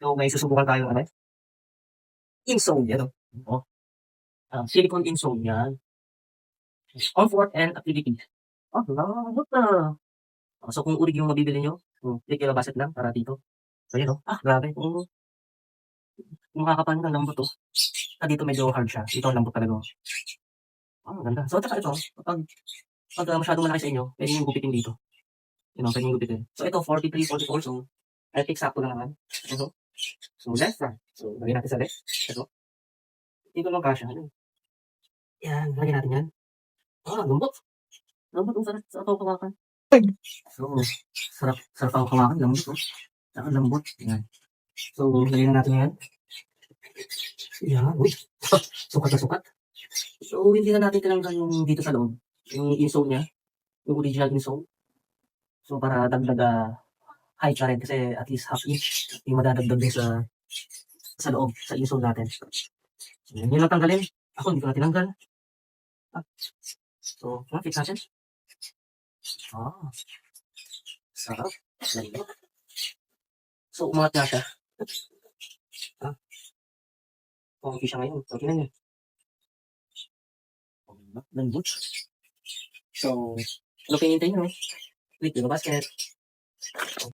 So, may susubukan tayo ano? Insole yan, oh. oh. Ah, silicone insole yan. Comfort and activity. Oh, lambot na. Ah, so, kung urig yung mabibili nyo, hmm, 3 kilo baset lang para dito. So, yun, oh. Ah, grabe. Kung, kung makakapan ng lambot, oh. Ah, dito medyo hard siya. Dito lambot talaga, oh. Ah, maganda. So, tsaka ito, kapag, pag uh, masyadong malaki sa inyo, pwede yung gupitin dito. Yun, know, pwede yung gupitin. So, ito, 43, 44, so, I think sakto lang naman. Ito. So, left front. So, lagyan natin sa left. Ito. Dito lang kasha. Ano? Yan, lagyan natin yan. Ah, lambot. Lambot, ang sarap, sarap ako kumakan. So, sarap, sarap ako kumakan. Lambot, oh. Saka lambot. Yan. So, lagyan na natin yan. Yan, uy. Sukat na sukat. So, hindi na natin tinanggal yung dito sa loob. Yung insole niya. Yung original insole. So, para dagdag height na rin kasi at least half inch yung madadagdag din sa sa loob, sa insole natin. So, yun lang tanggalin. Ako, hindi ko na tinanggal. Ah. So, ah, fix. Ah. Sarap. So, umangat na siya. Ah. Okay siya ngayon. So, tingnan niyo. Lambot. So, ano pinintay nyo? Wait, yung basket.